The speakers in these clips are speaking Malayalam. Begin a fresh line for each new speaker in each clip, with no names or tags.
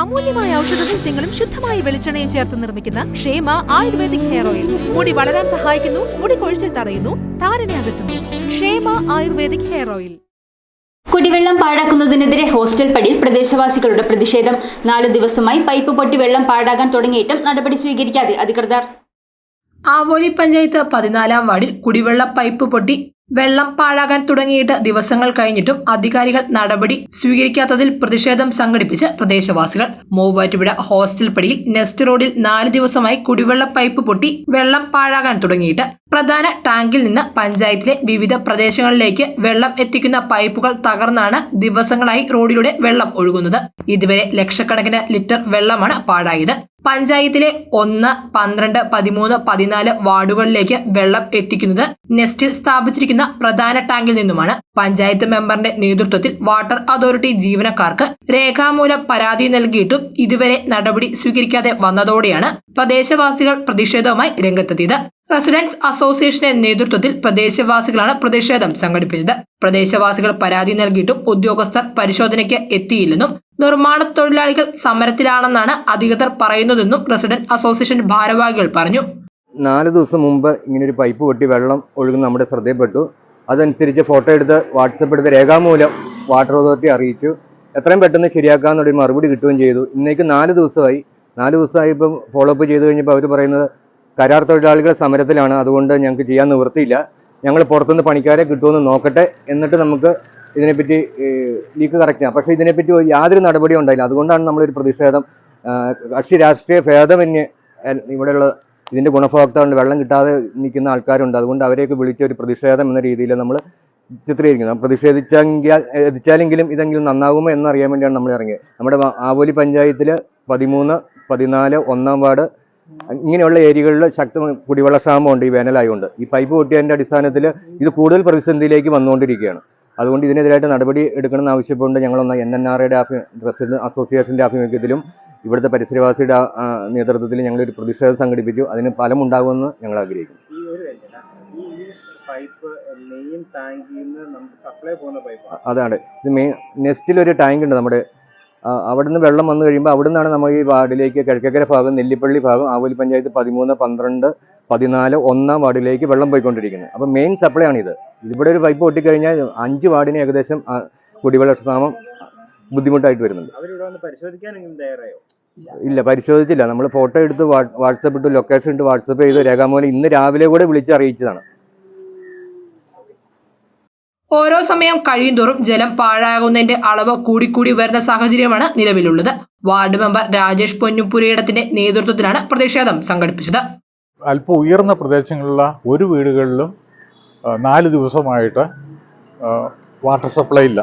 അമൂല്യമായ ഔഷധ സസ്യങ്ങളും ശുദ്ധമായ വെളിച്ചെണ്ണയും ചേർത്ത് നിർമ്മിക്കുന്ന ക്ഷേമ ആയുർവേദിക് ഹെയർ ഓയിൽ. മുടി വളരാൻ സഹായിക്കുന്നു മുടി കൊഴിച്ചിൽ തടയുന്നു താരനെ അകറ്റുന്നു. ക്ഷേമ ആയുർവേദിക് ഹെയർ ഓയിൽ.
കുടിവെള്ളം പാഴാക്കുന്നതിനെതിരെ ഹോസ്റ്റൽ പടിയിൽ പ്രദേശവാസികളുടെ പ്രതിഷേധം. നാല് ദിവസമായി പൈപ്പ് പൊട്ടി വെള്ളം പാഴാകാൻ തുടങ്ങിയിട്ടും നടപടി സ്വീകരിക്കാതെ അധികൃതർ.
ആവോലി പഞ്ചായത്ത് പതിനാലാം വാർഡിൽ കുടിവെള്ള പൈപ്പ് പൊട്ടി വെള്ളം പാഴാകാൻ തുടങ്ങിയിട്ട് ദിവസങ്ങൾ കഴിഞ്ഞിട്ടും അധികാരികൾ നടപടി സ്വീകരിക്കാത്തതിൽ പ്രതിഷേധം സംഘടിപ്പിച്ച് പ്രദേശവാസികൾ. മൂവാറ്റുപുഴ ഹോസ്റ്റൽ പടിയിൽ നെസ്റ്റ് റോഡിൽ നാല് ദിവസമായി കുടിവെള്ള പൈപ്പ് പൊട്ടി വെള്ളം പാഴാകാൻ തുടങ്ങിയിട്ട് പ്രധാന ടാങ്കിൽ നിന്ന് പഞ്ചായത്തിലെ വിവിധ പ്രദേശങ്ങളിലേക്ക് വെള്ളം എത്തിക്കുന്ന പൈപ്പുകൾ തകർന്നാണ് ദിവസങ്ങളായി റോഡിലൂടെ വെള്ളം ഒഴുകുന്നത്. ഇതുവരെ ലക്ഷക്കണക്കിന് ലിറ്റർ വെള്ളമാണ് പാഴായത്. പഞ്ചായത്തിലെ ഒന്ന് പന്ത്രണ്ട് പതിമൂന്ന് പതിനാല് വാർഡുകളിലേക്ക് വെള്ളം എത്തിക്കുന്നത് നെസ്റ്റിൽ സ്ഥാപിച്ചിരിക്കുന്ന പ്രധാന ടാങ്കിൽ നിന്നുമാണ്. പഞ്ചായത്ത് മെമ്പറിന്റെ നേതൃത്വത്തിൽ വാട്ടർ അതോറിറ്റി ജീവനക്കാർക്ക് രേഖാമൂലം പരാതി നൽകിയിട്ടും ഇതുവരെ നടപടി സ്വീകരിക്കാതെ വന്നതോടെയാണ് പ്രദേശവാസികൾ പ്രതിഷേധവുമായി രംഗത്തെത്തിയത്. റെസിഡൻസ് അസോസിയേഷന്റെ നേതൃത്വത്തിൽ പ്രദേശവാസികളാണ് പ്രതിഷേധം സംഘടിപ്പിച്ചത്. പ്രദേശവാസികൾ പരാതി നൽകിയിട്ടും ഉദ്യോഗസ്ഥർ പരിശോധനയ്ക്ക് എത്തിയില്ലെന്നും നിർമ്മാണ തൊഴിലാളികൾ സമരത്തിലാണെന്നാണ് അധികൃതർ പറയുന്നതെന്നും റെസിഡന്റ് അസോസിയേഷൻ ഭാരവാഹികൾ പറഞ്ഞു.
നാല് ദിവസം മുമ്പ് ഇങ്ങനെ ഒരു പൈപ്പ് പൊട്ടി വെള്ളം ഒഴുകുന്ന നമ്മുടെ ശ്രദ്ധയിൽപ്പെട്ടു. അതനുസരിച്ച് ഫോട്ടോ എടുത്ത് വാട്സപ്പ് എടുത്ത് രേഖാമൂലം വാട്ടർ അതോറിറ്റി അറിയിച്ചു. എത്രയും പെട്ടെന്ന് ശരിയാക്കാമെന്നൊരു മറുപടി കിട്ടുകയും ചെയ്തു. ഇന്നേക്ക് നാല് ദിവസമായി. നാല് ദിവസമായി ഇപ്പം ഫോളോ അപ്പ് ചെയ്ത് കഴിഞ്ഞപ്പോൾ അവർ പറയുന്നത് കരാർ തൊഴിലാളികൾ സമരത്തിലാണ്. അതുകൊണ്ട് ഞങ്ങൾക്ക് ചെയ്യാൻ നിവൃത്തിയില്ല. ഞങ്ങൾ പുറത്തുനിന്ന് പണിക്കാരെ കിട്ടുമെന്ന് നോക്കട്ടെ. എന്നിട്ട് നമുക്ക് ഇതിനെപ്പറ്റി ലീക്ക് കറക്റ്റാണ് പക്ഷേ ഇതിനെപ്പറ്റി യാതൊരു നടപടിയും ഉണ്ടായില്ല. അതുകൊണ്ടാണ് നമ്മളൊരു പ്രതിഷേധം കക്ഷി രാഷ്ട്രീയ ഭേദമന്യേ ഇവിടെയുള്ള ഇതിന്റെ ഗുണഭോക്താവുണ്ട് വെള്ളം കിട്ടാതെ നിൽക്കുന്ന ആൾക്കാരുണ്ട്. അതുകൊണ്ട് അവരെയൊക്കെ വിളിച്ച ഒരു പ്രതിഷേധം എന്ന രീതിയിൽ നമ്മൾ ചിത്രീകരിക്കുന്നത് പ്രതിഷേധിച്ചെങ്കിൽ എതിച്ചാലെങ്കിലും ഇതെങ്കിലും നന്നാകുമോ എന്നറിയാൻ വേണ്ടിയാണ് നമ്മൾ ഇറങ്ങിയത്. നമ്മുടെ ആവോലി പഞ്ചായത്തിൽ പതിമൂന്ന് പതിനാല് ഒന്നാം വാർഡ് ഇങ്ങനെയുള്ള ഏരിയകളിൽ ശക്തമായ കുടിവെള്ള ക്ഷാമമുണ്ട് ഈ വേനലായതുകൊണ്ട് ഈ പൈപ്പ് പൊട്ടിയതിന്റെ അടിസ്ഥാനത്തിൽ ഇത് കൂടുതൽ പ്രതിസന്ധിയിലേക്ക് വന്നുകൊണ്ടിരിക്കുകയാണ്. അതുകൊണ്ട് ഇതിനെതിരായിട്ട് നടപടി എടുക്കണമെന്ന് ആവശ്യപ്പെട്ടുകൊണ്ട് ഞങ്ങളൊന്ന് എൻ എൻ ആർഐയുടെ റെസിഡന്റ് അസോസിയേഷന്റെ ആഭിമുഖ്യത്തിലും ഇവിടുത്തെ പരിസരവാസിയുടെ നേതൃത്വത്തിൽ ഞങ്ങളൊരു പ്രതിഷേധം സംഘടിപ്പിച്ചു. അതിന് ഫലമുണ്ടാകുമെന്ന് ഞങ്ങൾ ആഗ്രഹിക്കുന്നു. അതാണ്. ഇത് മെയിൻ നെസ്റ്റിലൊരു ടാങ്ക് ഉണ്ട് നമ്മുടെ. അവിടുന്ന് വെള്ളം വന്നു കഴിയുമ്പോൾ അവിടുന്നാണ് നമ്മൾ ഈ വാർഡിലേക്ക് കിഴക്കക്കര ഭാഗം നെല്ലിപ്പള്ളി ഭാഗം ആവൂലി പഞ്ചായത്ത് പതിമൂന്ന് പന്ത്രണ്ട് പതിനാല് ഒന്നാം വാർഡിലേക്ക് വെള്ളം പോയിക്കൊണ്ടിരിക്കുന്നത്. അപ്പോൾ മെയിൻ സപ്ലൈ ആണ് ഇത് ഇവിടെ ഒരു പൈപ്പ് പൊട്ടിക്കഴിഞ്ഞാൽ അഞ്ച് വാർഡിന് ഏകദേശം കുടിവെള്ള ക്ഷാമം ബുദ്ധിമുട്ടായിട്ട് വരുന്നുണ്ട്. ഇല്ല പരിശോധിച്ചില്ല. നമ്മൾ ഫോട്ടോ എടുത്ത് വാട്സപ്പ് ഇട്ട് ലൊക്കേഷൻ ഇട്ട് വാട്സപ്പ് ചെയ്ത് രേഖാമൂലം ഇന്ന് രാവിലെ കൂടെ വിളിച്ച് അറിയിച്ചതാണ്.
ഓരോ സമയം കഴിയുന്തോറും ജലം പാഴാകുന്നതിന്റെ അളവ് കൂടിക്കൂടി വരുന്ന സാഹചര്യമാണ് നിലവിലുള്ളത്. വാർഡ് മെമ്പർ രാജേഷ് പൊന്നുപുരയിടത്തിന്റെ നേതൃത്വത്തിലാണ് പ്രതിഷേധം സംഘടിപ്പിച്ചത്.
അല്പം ഉയർന്ന പ്രദേശങ്ങളിലുള്ള ഒരു വീടുകളിലും നാല് ദിവസമായിട്ട് വാട്ടർ സപ്ലൈ ഇല്ല.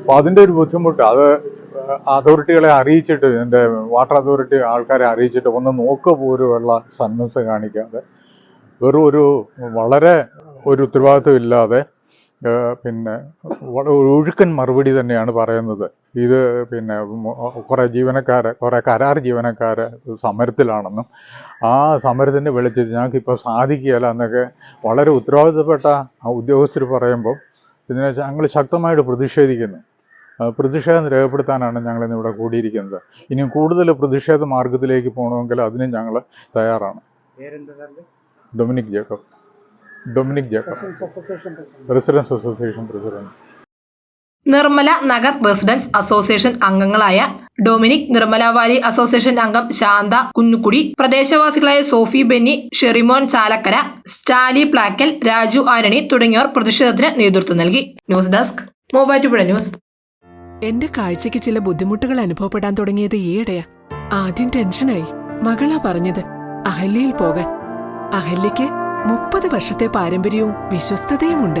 അപ്പോൾ അതിന്റെ ഒരു ബുദ്ധിമുട്ട് അത് അതോറിറ്റികളെ അറിയിച്ചിട്ട് എന്റെ വാട്ടർ അതോറിറ്റി ആൾക്കാരെ അറിയിച്ചിട്ട് ഒന്ന് നോക്കുക പോലുമുള്ള സന്മനസ് കാണിക്കാതെ വെറും ഒരു വളരെ ഒരു ഉത്തരവാദിത്വം ഇല്ലാതെ പിന്നെ ഒഴുക്കൻ മറുപടി തന്നെയാണ് പറയുന്നത്. ഇത് പിന്നെ കുറേ ജീവനക്കാർ കുറേ കരാർ ജീവനക്കാർ സമരത്തിലാണെന്നും ആ സമരത്തിന്റെ വെളിച്ചത്തിൽ ഞങ്ങൾക്ക് ഇപ്പോൾ സാധിക്കുകയില്ല എന്നൊക്കെ വളരെ ഉത്തരവാദിത്തപ്പെട്ട ആ ഉദ്യോഗസ്ഥർ പറയുമ്പോൾ ഇതിനെ ഞങ്ങൾ ശക്തമായിട്ട് പ്രതിഷേധിക്കുന്നു. പ്രതിഷേധം രേഖപ്പെടുത്താനാണ് ഞങ്ങൾ ഇന്ന് ഇവിടെ കൂടിയിരിക്കുന്നത്. ഇനി കൂടുതൽ പ്രതിഷേധ മാർഗത്തിലേക്ക് പോകണമെങ്കിൽ അതിനും ഞങ്ങൾ തയ്യാറാണ്. Dominic Jacob. Dominic Jacob. Residence association president
Nirmala Nagar residence association അംഗങ്ങളായ ഡൊമിനിക് നിർമ്മല വാലി അസോസിയേഷൻ അംഗം ശാന്ത കുന്നുകുടി പ്രദേശവാസികളായ സോഫി ബെന്നി ഷെറിമോൻ ചാലക്കര സ്റ്റാലി പ്ലാക്കൽ രാജു ആരണി തുടങ്ങിയവർ പ്രതിഷേധത്തിന് നേതൃത്വം നൽകി. News desk Muvattupuzha news.
എന്റെ കാഴ്ചക്ക് ചില ബുദ്ധിമുട്ടുകൾ അനുഭവപ്പെടാൻ തുടങ്ങിയത് ഈയിടെയാ. ആദ്യം ടെൻഷനായി. മകളാ പറഞ്ഞത് അഹല്യയിൽ പോകാൻ. അഹല്യയ്ക്ക് മുപ്പത് വർഷത്തെ പാരമ്പര്യവും വിശ്വസ്തതയുമുണ്ട്.